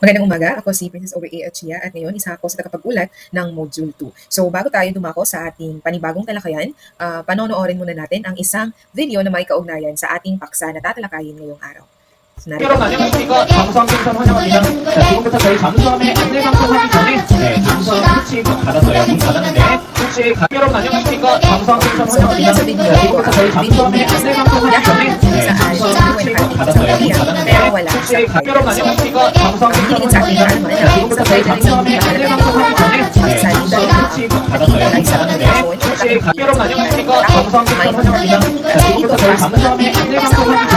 Magandang umaga, ako si Princess Over A. Achia at ngayon isa ako sa tagapag-ulat ng Module 2. So bago tayo dumako sa ating panibagong talakayan, uh, panonoorin muna natin ang isang video na may kaugnayan sa ating paksa na tatalakayin ngayong araw. Narito. 여러분 안녕하십니까? 잠수함 생선 환영합니다. 자 지금부터 저희 잠수함의 안내 방송하기 전에 네 잠수함 혹시 닫았어요 문 닫았는데 혹시 가... 여러분 안녕하십니까? So, 환영합니다. 자 지금부터 저희 잠수함의 안내 방송하기 전에 네 잠수함 혹시 닫았어요 문 wala 혹시 가... 여러분 안녕하십니까? ating 환영합니다. 자 지금부터 저희 잠수함의 안내 방송하기 전에 네 잠수함 혹시 닫았어요 문 닫았는데 혹시 가... 여러분 안녕하십니까? 잠수함 생선 환영합니다. 자 지금부터 저희 잠수함의 안내 방송하기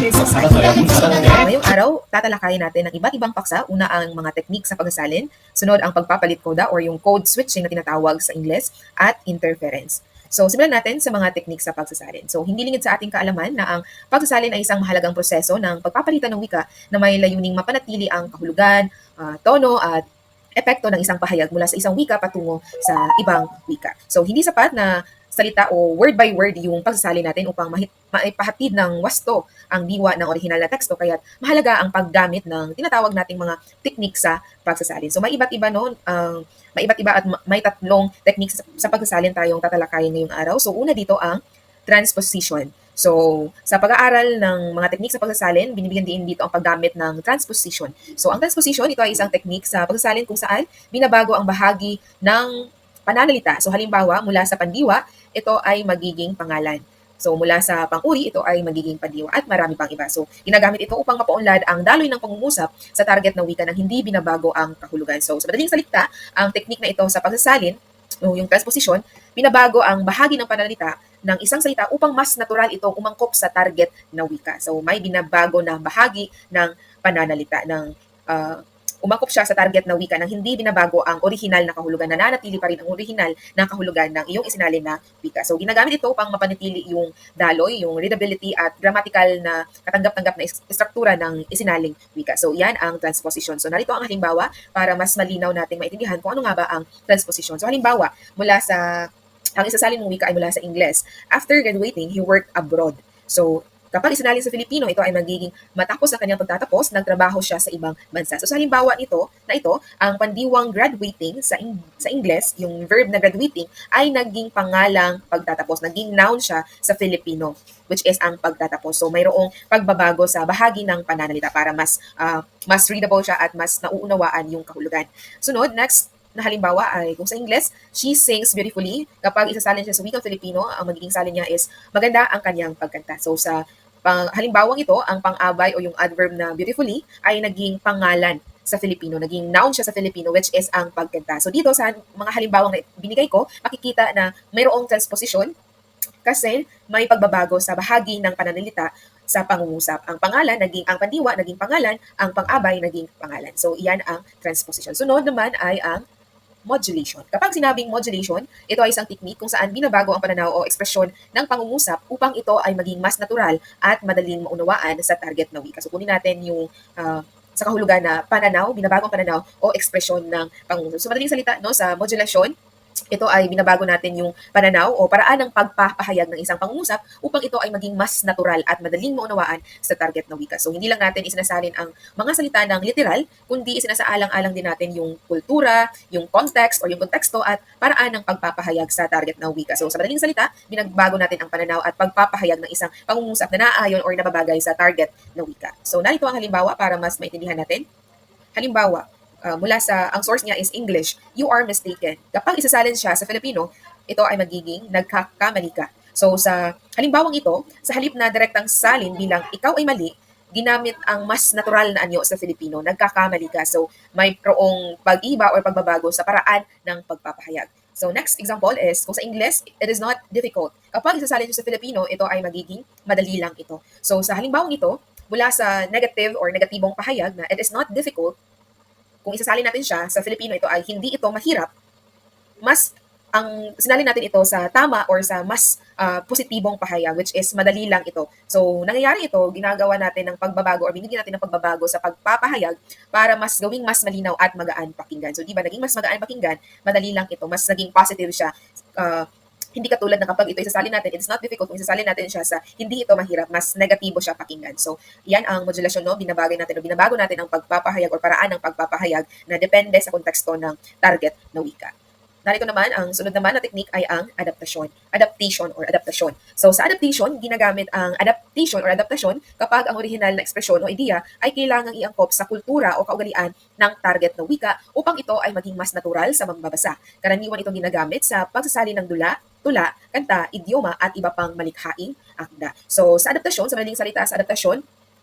Ngayong araw, tatalakayin natin ng iba't ibang paksa. Una ang mga technique sa pagsasalin, sunod ang pagpapalit koda or yung code switching na tinatawag sa Ingles, at interference. So, simulan natin sa mga technique sa pagsasalin. So, hindi lingid sa ating kaalaman na ang pagsasalin ay isang mahalagang proseso ng pagpapalitan ng wika na may layuning mapanatili ang kahulugan, ah, tono, at epekto ng isang pahayag mula sa isang wika patungo sa ibang wika. So, hindi sapat na salita o word by word yung pagsasalin natin upang mahit, maipahatid ng wasto ang diwa ng original na teksto kaya mahalaga ang paggamit ng tinatawag nating mga technique sa pagsasalin. So may iba't iba noon, ang may iba't iba at ma- may tatlong techniques sa, sa pagsasalin tayong tatalakayin ngayong araw. So una dito ang transposition. So, sa pag-aaral ng mga technique sa pagsasalin, binibigyan din dito ang paggamit ng transposition. So, ang transposition, ito ay isang technique sa pagsasalin kung saan binabago ang bahagi ng pananalita. So, halimbawa, mula sa pandiwa, ito ay magiging pangalan. So mula sa panguri, ito ay magiging pandiwa at marami pang iba. So ginagamit ito upang mapaunlad ang daloy ng pangungusap sa target ng wika nang hindi binabago ang kahulugan. So sa madaling salita, ang teknik na ito sa pagsasalin, yung transposition, binabago ang bahagi ng pananalita ng isang salita upang mas natural itong umangkop sa target na wika. So may binabago na bahagi ng pananalita ng uh, umangkop siya sa target na wika nang hindi binabago ang original na kahulugan, nananatili pa rin ang original na kahulugan ng iyong isinalin na wika. So, ginagamit ito upang mapanatili yung daloy, yung readability at grammatical na katanggap-tanggap na istruktura ng isinaling wika. So, yan ang transposition. So, narito ang halimbawa para mas malinaw nating maintindihan kung ano nga ba ang transposition. So, halimbawa, mula sa ang isasalin mong wika ay mula sa Ingles. After graduating, he worked abroad. So, Kapag isinalin sa Filipino, ito ay magiging matapos ang kanyang pagtatapos, nagtrabaho siya sa ibang bansa. So sa halimbawa nito, na ito, ang pandiwang graduating sa in, sa Ingles, yung verb na graduating ay naging pangalang pagtatapos, naging noun siya sa Filipino which is ang pagtatapos. So mayroong pagbabago sa bahagi ng pananalita para mas uh, mas readable siya at mas nauunawaan yung kahulugan. Sunod, next, na halimbawa ay kung sa Ingles, she sings beautifully. Kapag isasalin siya sa wikang Filipino, ang magiging salin niya is maganda ang kanyang pagkanta. So sa pang, halimbawang ito, ang pang-abay o yung adverb na beautifully ay naging pangalan sa Filipino. Naging noun siya sa Filipino which is ang pagkanta. So dito sa mga halimbawang na binigay ko, makikita na mayroong transposition kasi may pagbabago sa bahagi ng pananalita sa pangungusap. Ang pangalan naging ang pandiwa naging pangalan, ang pang-abay naging pangalan. So iyan ang transposition. Sunod naman ay ang modulation. Kapag sinabing modulation, ito ay isang technique kung saan binabago ang pananaw o ekspresyon ng pangungusap upang ito ay maging mas natural at madaling maunawaan sa target na wika. So kunin natin yung uh, sa kahulugan na pananaw, binabago ang pananaw o ekspresyon ng pangungusap. So madaling salita, no, sa modulation, ito ay binabago natin yung pananaw o paraan ng pagpapahayag ng isang pangungusap upang ito ay maging mas natural at madaling maunawaan sa target na wika. So hindi lang natin isinasalin ang mga salita ng literal, kundi isinasaalang-alang din natin yung kultura, yung context o yung konteksto at paraan ng pagpapahayag sa target na wika. So sa madaling salita, binagbago natin ang pananaw at pagpapahayag ng isang pangungusap na naaayon or nababagay sa target na wika. So narito ang halimbawa para mas maintindihan natin. Halimbawa, uh, mula sa, ang source niya is English, you are mistaken. Kapag isasalin siya sa Filipino, ito ay magiging nagkakamali ka. So sa halimbawang ito, sa halip na direktang salin bilang ikaw ay mali, ginamit ang mas natural na anyo sa Filipino, nagkakamali ka. So may proong pag-iba or pagbabago sa paraan ng pagpapahayag. So next example is, kung sa English, it is not difficult. Kapag isasalin siya sa Filipino, ito ay magiging madali lang ito. So sa halimbawang ito, mula sa negative or negatibong pahayag na it is not difficult, kung isasalin natin siya sa Filipino ito ay hindi ito mahirap, mas ang sinalin natin ito sa tama or sa mas uh, positibong pahayag which is madali lang ito. So, nangyayari ito, ginagawa natin ng pagbabago or binigyan natin ng pagbabago sa pagpapahayag para mas gawing mas malinaw at magaan pakinggan. So, di ba, naging mas magaan pakinggan, madali lang ito, mas naging positive siya uh, Hindi katulad na kapag ito isasalin natin, it's not difficult kung isasalin natin siya sa hindi ito mahirap, mas negatibo siya pakinggan. So, yan ang modulasyon, no? Binabagay natin o binabago natin ang pagpapahayag or paraan ng pagpapahayag na depende sa konteksto ng target na wika. Narito naman, ang sunod naman na technique ay ang adaptasyon. Adaptation or adaptasyon. So, sa adaptation, ginagamit ang adaptation or adaptasyon kapag ang original na ekspresyon o idea ay kailangang iangkop sa kultura o kaugalian ng target na wika upang ito ay maging mas natural sa mambabasa. Karaniwan itong ginagamit sa pagsasali ng dula, tula, kanta, idioma at iba pang malikhaing akda. So, sa adaptasyon, sa madaling salita sa adaptasyon,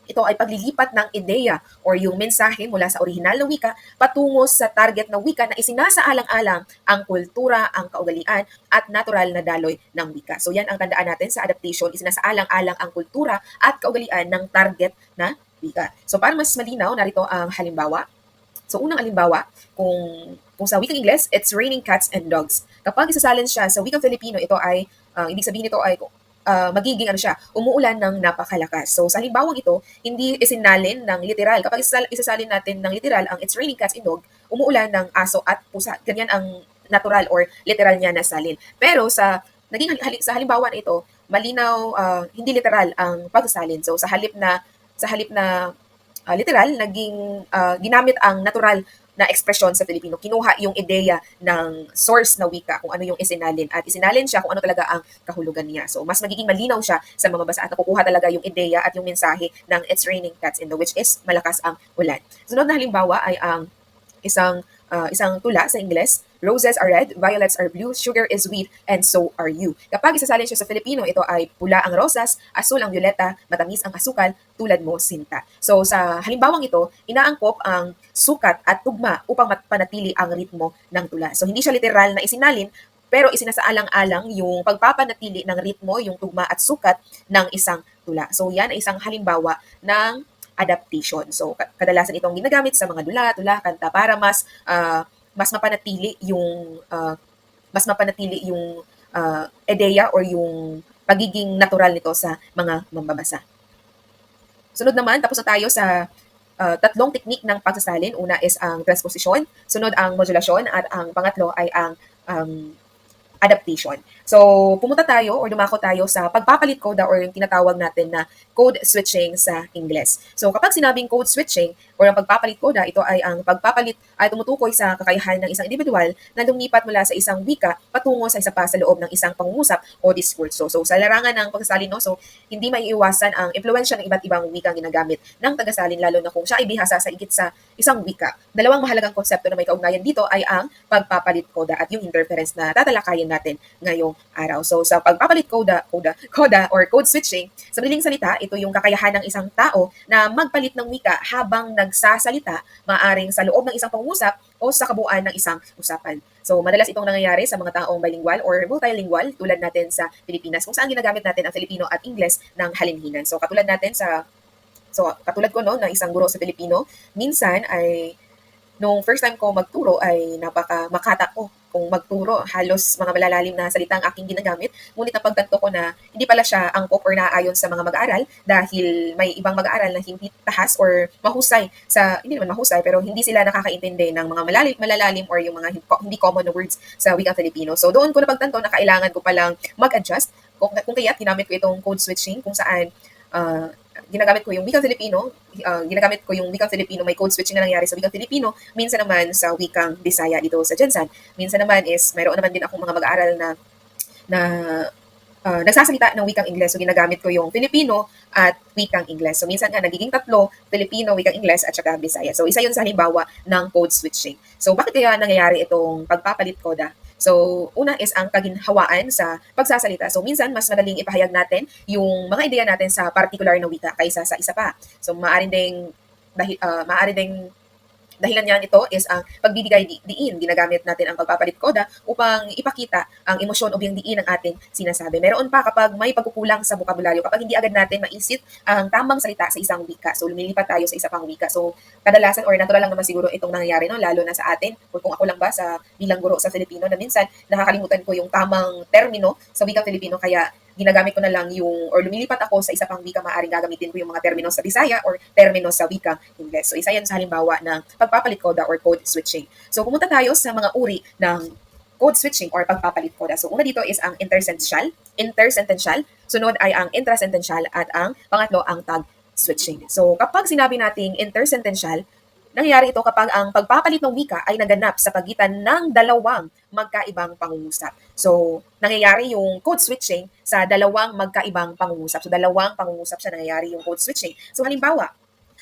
ito ay paglilipat ng ideya or yung mensahe mula sa orihinal na wika patungo sa target na wika na isinasaalang-alang ang kultura, ang kaugalian, at natural na daloy ng wika. So yan ang tandaan natin sa adaptation, isinasaalang-alang ang kultura at kaugalian ng target na wika. So para mas malinaw, narito ang halimbawa. So unang halimbawa, kung kung sa wikang Ingles, it's raining cats and dogs. Kapag isasalin siya sa wikang Filipino, ito ay, uh, ibig sabihin nito ay uh, magiging ano siya, umuulan ng napakalakas. So sa halimbawang ito, hindi isinalin ng literal. Kapag isasal- isasalin natin ng literal ang it's raining cats and dog, umuulan ng aso at pusa. Ganyan ang natural or literal niya na salin. Pero sa naging sa halimbawa na ito, malinaw uh, hindi literal ang pagsasalin. So sa halip na sa halip na uh, literal, naging uh, ginamit ang natural na ekspresyon sa Filipino. Kinuha yung ideya ng source na wika, kung ano yung isinalin. At isinalin siya kung ano talaga ang kahulugan niya. So, mas magiging malinaw siya sa mga at nakukuha talaga yung ideya at yung mensahe ng It's Raining Cats in the which is malakas ang ulan. Sunod na halimbawa ay ang isang uh, isang tula sa Ingles, Roses are red, violets are blue, sugar is sweet, and so are you. Kapag isasalin siya sa Filipino, ito ay pula ang rosas, asul ang violeta, matamis ang asukal, tulad mo sinta. So sa halimbawang ito, inaangkop ang sukat at tugma upang mapanatili ang ritmo ng tula. So hindi siya literal na isinalin, pero isinasaalang-alang yung pagpapanatili ng ritmo, yung tugma at sukat ng isang tula. So yan ay isang halimbawa ng adaptation. So kadalasan itong ginagamit sa mga dula, tula, kanta para mas uh, mas mapanatili yung uh, mas mapanatili yung uh, ideya or yung pagiging natural nito sa mga mambabasa. Sunod naman, tapos na tayo sa uh, tatlong teknik ng pagsasalin. Una is ang transposition, sunod ang modulasyon, at ang pangatlo ay ang um, adaptation. So, pumunta tayo or dumako tayo sa pagpapalit koda or yung tinatawag natin na code switching sa Ingles. So, kapag sinabing code switching or ang pagpapalit koda, ito ay ang pagpapalit ay tumutukoy sa kakayahan ng isang individual na lumipat mula sa isang wika patungo sa isa pa sa loob ng isang pangungusap o diskurso. So, sa larangan ng pagsasalin, no, so, hindi maiiwasan ang impluensya ng iba't ibang wika ginagamit ng tagasalin, lalo na kung siya ay bihasa sa igit sa isang wika. Dalawang mahalagang konsepto na may kaugnayan dito ay ang pagpapalit koda at yung interference na tatalakayin natin ngayong araw. So sa pagpapalit koda, koda, koda or code switching, sa madaling salita, ito yung kakayahan ng isang tao na magpalit ng wika habang nagsasalita, maaring sa loob ng isang pangusap o sa kabuuan ng isang usapan. So madalas itong nangyayari sa mga taong bilingual or multilingual tulad natin sa Pilipinas kung saan ginagamit natin ang Filipino at Ingles ng halinhinan. So katulad natin sa So, katulad ko no, na isang guro sa Filipino, minsan ay nung first time ko magturo ay napaka makata ko kung magturo. Halos mga malalalim na salita ang aking ginagamit. Ngunit napagtanto ko na hindi pala siya angkop or naayon sa mga mag-aaral dahil may ibang mag-aaral na hindi tahas or mahusay sa, hindi naman mahusay, pero hindi sila nakakaintindi ng mga malalim, malalalim or yung mga hindi common words sa wikang Filipino. So doon ko napagtanto na kailangan ko palang mag-adjust kung, kung kaya ginamit ko itong code switching kung saan uh, ginagamit ko yung wikang Filipino, uh, ginagamit ko yung wikang Filipino, may code switching na nangyari sa wikang Filipino, minsan naman sa wikang Bisaya dito sa Jensan. Minsan naman is, mayroon naman din akong mga mag-aaral na na uh, nagsasalita ng wikang Ingles. So, ginagamit ko yung Filipino at wikang Ingles. So, minsan nga nagiging tatlo, Filipino, wikang Ingles, at saka Bisaya. So, isa yun sa halimbawa ng code switching. So, bakit kaya nangyayari itong pagpapalit koda? So, una is ang kaginhawaan sa pagsasalita. So, minsan, mas madaling ipahayag natin yung mga ideya natin sa particular na wika kaysa sa isa pa. So, maaaring ding, dahil, uh, maaari ding dahilan niyan ito is ang pagbibigay di- diin. Ginagamit natin ang pagpapalit koda upang ipakita ang emosyon o biyang diin ng ating sinasabi. Meron pa kapag may pagkukulang sa bokabularyo, kapag hindi agad natin maisip ang tamang salita sa isang wika. So, lumilipat tayo sa isa pang wika. So, kadalasan or natural lang naman siguro itong nangyayari, no? lalo na sa atin, or kung ako lang ba sa bilang guro sa Filipino, na minsan nakakalimutan ko yung tamang termino sa wikang Filipino, kaya ginagamit ko na lang yung, or lumilipat ako sa isa pang wika, maaaring gagamitin ko yung mga termino sa Bisaya or termino sa wika Ingles. So, isa yan sa halimbawa ng pagpapalit koda or code switching. So, pumunta tayo sa mga uri ng code switching or pagpapalit koda. So una dito is ang intersentential, intersentential, sunod ay ang intrasentential at ang pangatlo ang tag switching. So kapag sinabi nating intersentential, nangyayari ito kapag ang pagpapalit ng wika ay naganap sa pagitan ng dalawang magkaibang pangungusap. So, nangyayari yung code switching sa dalawang magkaibang pangungusap. So, dalawang pangungusap siya nangyayari yung code switching. So, halimbawa,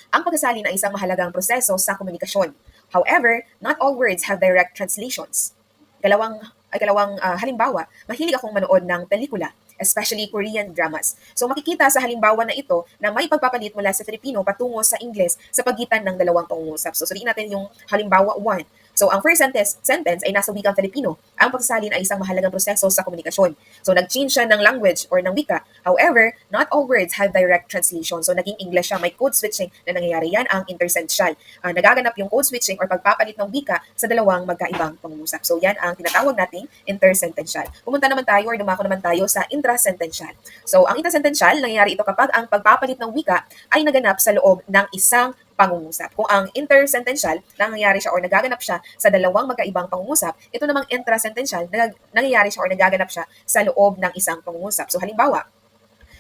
ang pagsasalin ay isang mahalagang proseso sa komunikasyon. However, not all words have direct translations. Kalawang, ay kalawang ah, halimbawa, mahilig akong manood ng pelikula, especially Korean dramas. So makikita sa halimbawa na ito na may pagpapalit mula sa Filipino patungo sa Ingles sa pagitan ng dalawang pangungusap. So suriin natin yung halimbawa 1. So ang first sentence, sentence ay nasa wikang Filipino. Ang pagsasalin ay isang mahalagang proseso sa komunikasyon. So nag-change siya ng language or ng wika. However, not all words have direct translation. So naging English siya, may code switching na nangyayari. Yan ang intersential. Ah, nagaganap yung code switching or pagpapalit ng wika sa dalawang magkaibang pangungusap. So yan ang tinatawag nating intersentential. Pumunta naman tayo or dumako naman tayo sa intrasentential. So ang intrasentential, nangyayari ito kapag ang pagpapalit ng wika ay naganap sa loob ng isang pangungusap. Kung ang intersentential, nangyayari siya or nagaganap siya sa dalawang magkaibang pangungusap, ito namang intrasentential, nangyayari siya or nagaganap siya sa loob ng isang pangungusap. So halimbawa,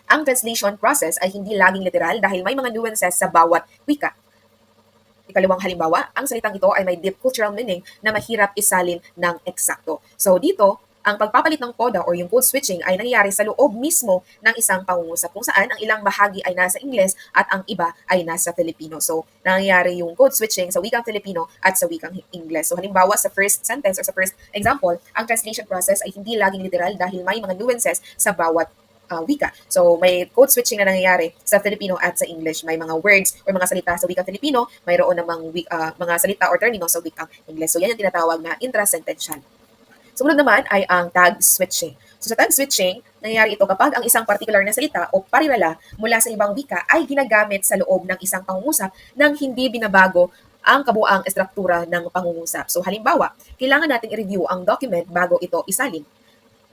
ang translation process ay hindi laging literal dahil may mga nuances sa bawat wika. Ikalawang halimbawa, ang salitang ito ay may deep cultural meaning na mahirap isalin ng eksakto. So dito, ang pagpapalit ng coda or yung code switching ay nangyayari sa loob mismo ng isang pangungusap kung saan ang ilang bahagi ay nasa Ingles at ang iba ay nasa Filipino. So, nangyayari yung code switching sa wikang Filipino at sa wikang Ingles. So, halimbawa sa first sentence or sa first example, ang translation process ay hindi laging literal dahil may mga nuances sa bawat uh, wika. So, may code switching na nangyayari sa Filipino at sa English. May mga words or mga salita sa wikang Filipino, mayroon namang uh, mga salita or termino sa wikang English. So, yan yung tinatawag na intrasentential. Sumunod naman ay ang tag switching. So sa tag switching, nangyayari ito kapag ang isang particular na salita o parirala mula sa ibang wika ay ginagamit sa loob ng isang pangungusap nang hindi binabago ang kabuang estruktura ng pangungusap. So halimbawa, kailangan nating i-review ang document bago ito isalin.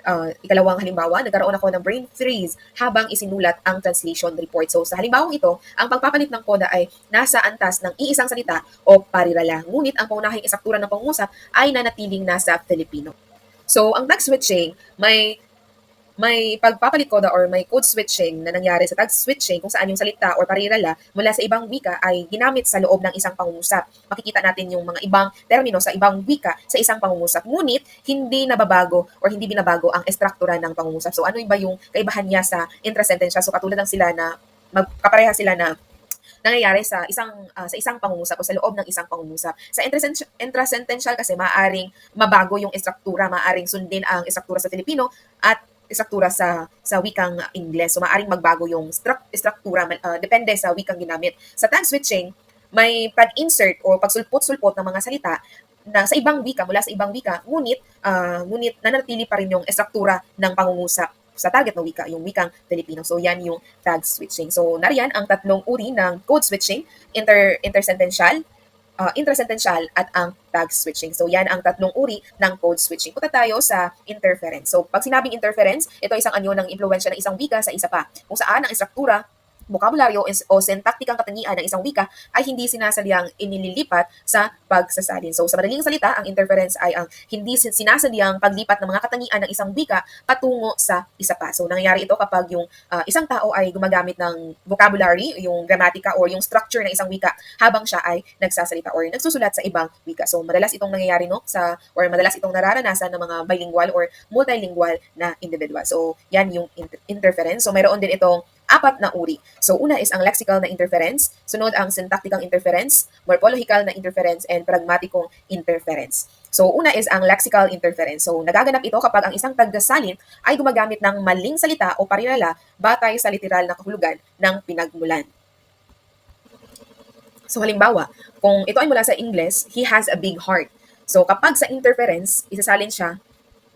Uh, ikalawang halimbawa, nagkaroon ako ng brain freeze habang isinulat ang translation report. So sa halimbawang ito, ang pagpapalit ng koda ay nasa antas ng iisang salita o parirala. Ngunit ang paunahing estruktura ng pangungusap ay nanatiling nasa Filipino. So, ang tag switching, may may pagpapalit koda or may code switching na nangyari sa tag switching kung saan yung salita or parirala mula sa ibang wika ay ginamit sa loob ng isang pangungusap. Makikita natin yung mga ibang termino sa ibang wika sa isang pangungusap. Ngunit, hindi nababago or hindi binabago ang estruktura ng pangungusap. So, ano ba yung kaibahan niya sa intrasentential? So, katulad ng sila na magkapareha sila na nangyayari sa isang ah, sa isang pangungusap o sa loob ng isang pangungusap. Sa intrasent- intrasentential kasi maaring mabago yung estruktura, maaring sundin ang estruktura sa Filipino at estruktura sa sa wikang Ingles. So maaring magbago yung stru- estruktura ah, depende sa wikang ginamit. Sa tag switching, may pag-insert o pagsulpot-sulpot ng mga salita na sa ibang wika mula sa ibang wika ngunit ah, ngunit nanatili pa rin yung estruktura ng pangungusap sa target ng wika, yung wikang Filipino. So yan yung tag switching. So nariyan ang tatlong uri ng code switching, inter intersentential, uh, intrasentential at ang tag switching. So yan ang tatlong uri ng code switching. Punta tayo sa interference. So pag sinabing interference, ito ay isang anyo ng impluensya ng isang wika sa isa pa. Kung saan ang estruktura bokabularyo o sintaktikang katangian ng isang wika ay hindi sinasadyang inililipat sa pagsasalin. So sa madaling salita, ang interference ay ang hindi sin- sinasadyang paglipat ng mga katangian ng isang wika patungo sa isa pa. So nangyayari ito kapag yung ah, isang tao ay gumagamit ng vocabulary, yung gramatika or yung structure ng isang wika habang siya ay nagsasalita or nagsusulat sa ibang wika. So madalas itong nangyayari no sa or madalas itong nararanasan ng mga bilingual or multilingual na individual. So yan yung inter- interference. So mayroon din itong apat na uri. So una is ang lexical na interference, sunod ang syntactical interference, morphological na interference, and pragmatikong interference. So una is ang lexical interference. So nagaganap ito kapag ang isang tagdasalin ay gumagamit ng maling salita o parirala batay sa literal na kahulugan ng pinagmulan. So halimbawa, kung ito ay mula sa Ingles, he has a big heart. So kapag sa interference, isasalin siya,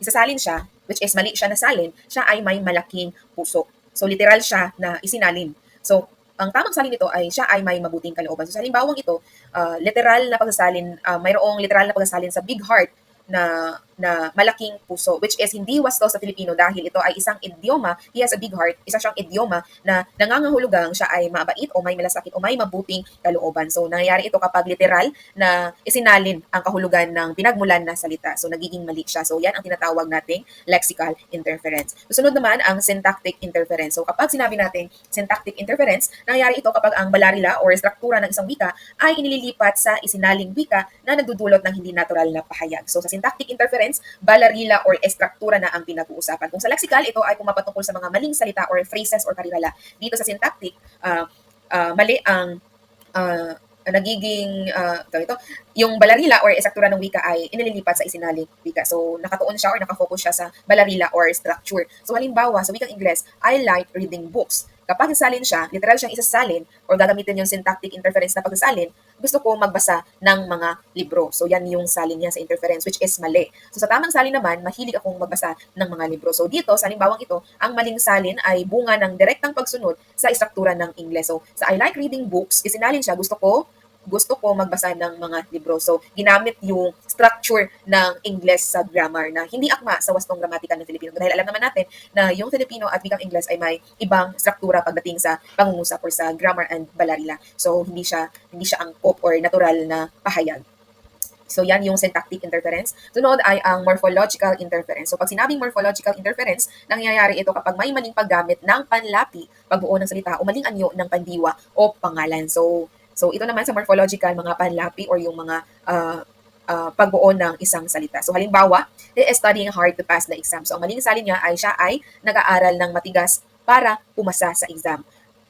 isasalin siya, which is mali siya na salin, siya ay may malaking puso. So literal siya na isinalin. So ang tamang salin nito ay siya ay may mabuting kalooban. So sa halimbawang ito, ah, literal na pagsasalin, ah, mayroong literal na pagsasalin sa big heart na na malaking puso, which is hindi wasto sa Filipino dahil ito ay isang idioma, he has a big heart, isa siyang idioma na nangangahulugang siya ay mabait o may malasakit o may mabuting kalooban. So, nangyayari ito kapag literal na isinalin ang kahulugan ng pinagmulan na salita. So, nagiging mali siya. So, yan ang tinatawag nating lexical interference. Susunod naman ang syntactic interference. So, kapag sinabi natin syntactic interference, nangyayari ito kapag ang balarila or struktura ng isang wika ay inililipat sa isinaling wika na nagdudulot ng hindi natural na pahayag. So, sa syntactic interference, balarila or estruktura na ang pinag-uusapan. Kung sa lexical, ito ay pumapatungkol sa mga maling salita or phrases or karirala. Dito sa syntactic, ah, ah, mali ang ah, nagiging uh, ito, yung balarila or estruktura ng wika ay inililipat sa isinaling wika. So, nakatuon siya or nakafocus siya sa balarila or structure. So, halimbawa, sa wikang Ingles, I like reading books. Kapag isalin siya, literal siyang isasalin or gagamitin yung syntactic interference na pagsasalin, gusto ko magbasa ng mga libro. So, yan yung salin niya sa interference, which is mali. So, sa tamang salin naman, mahilig akong magbasa ng mga libro. So, dito, sa halimbawang ito, ang maling salin ay bunga ng direktang pagsunod sa istruktura ng Ingles. So, sa I like reading books, isinalin siya, gusto ko gusto ko magbasa ng mga libro. So, ginamit yung structure ng Ingles sa grammar na hindi akma sa wastong gramatikal ng Filipino. Dahil alam naman natin na yung Filipino at wikang Ingles ay may ibang struktura pagdating sa pangungusap or sa grammar and balarila. So, hindi siya hindi siya angkop or natural na pahayag. So, yan yung syntactic interference. Sunod ay ang morphological interference. So, pag sinabing morphological interference, nangyayari ito kapag may maling paggamit ng panlapi, pagbuo ng salita, o maling anyo ng pandiwa o pangalan. So, So ito naman sa morphological, mga panlapi or yung mga uh, uh, pagbuo ng isang salita. So halimbawa, he is studying hard to pass the exam. So ang maling salin niya ay siya ay nag-aaral ng matigas para pumasa sa exam.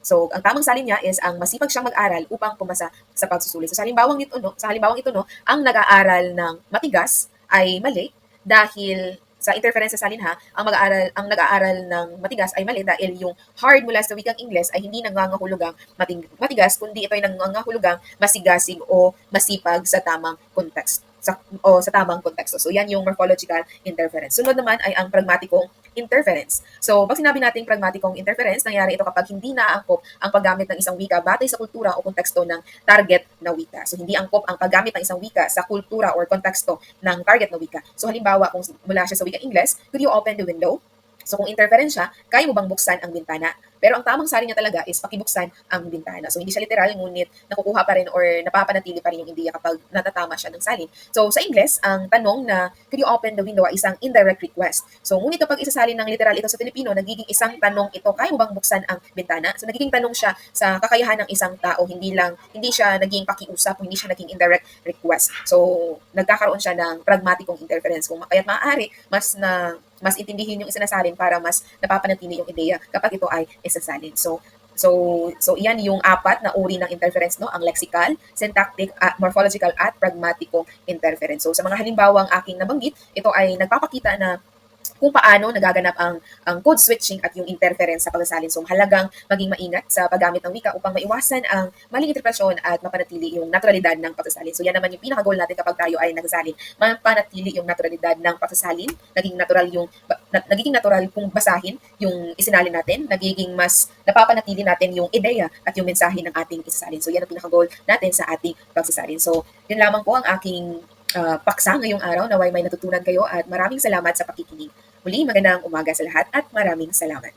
So, ang tamang salin niya is ang masipag siyang mag-aral upang pumasa sa pagsusulit. So, sa halimbawang ito, no, sa halimbawang ito, no, ang nag-aaral ng matigas ay mali dahil sa interference sa salin ha, ang mag-aaral ang nag-aaral ng matigas ay mali dahil yung hard mula sa wikang Ingles ay hindi nangangahulugang mating, matigas kundi ito ay nangangahulugang masigasig o masipag sa tamang context sa, o sa tamang konteksto. So, yan yung morphological interference. Sunod naman ay ang pragmatikong interference. So, pag sinabi natin pragmatikong interference, nangyari ito kapag hindi naaangkop ang paggamit ng isang wika batay sa kultura o konteksto ng target na wika. So, hindi angkop ang paggamit ng isang wika sa kultura or konteksto ng target na wika. So, halimbawa, kung mula siya sa wika Ingles, could you open the window? So kung interference kaya mo bang buksan ang bintana? Pero ang tamang sari niya talaga is pakibuksan ang bintana. So hindi siya literal, ngunit nakukuha pa rin or napapanatili pa rin yung ideya kapag natatama siya ng salin. So sa Ingles, ang tanong na could you open the window ay isang indirect request. So ngunit kapag isasalin ng literal ito sa Filipino, nagiging isang tanong ito, kaya mo bang buksan ang bintana? So nagiging tanong siya sa kakayahan ng isang tao, hindi lang, hindi siya naging pakiusap, hindi siya naging indirect request. So nagkakaroon siya ng pragmatikong interference. Kung kaya't maaari, mas na mas intindihin yung isinasalin para mas napapanatili yung ideya kapag ito ay isasalin. So, So, so iyan yung apat na uri ng interference, no? Ang lexical, syntactic, uh, morphological, at pragmatikong interference. So, sa mga halimbawang aking nabanggit, ito ay nagpapakita na kung paano nagaganap ang, ang code switching at yung interference sa pagsasalin. So, mahalagang maging maingat sa paggamit ng wika upang maiwasan ang maling interpretasyon at mapanatili yung naturalidad ng pagsasalin. So, yan naman yung pinaka-goal natin kapag tayo ay nagsasalin. Mapanatili yung naturalidad ng pagsasalin, naging natural yung na, nagiging natural kung basahin yung isinalin natin, nagiging mas napapanatili natin yung ideya at yung mensahe ng ating isasalin. So, yan ang pinaka-goal natin sa ating pagsasalin. So, yun lamang po ang aking uh, paksa ngayong araw. Naway may natutunan kayo at maraming salamat sa pakikinig. Muli, magandang umaga sa lahat at maraming salamat.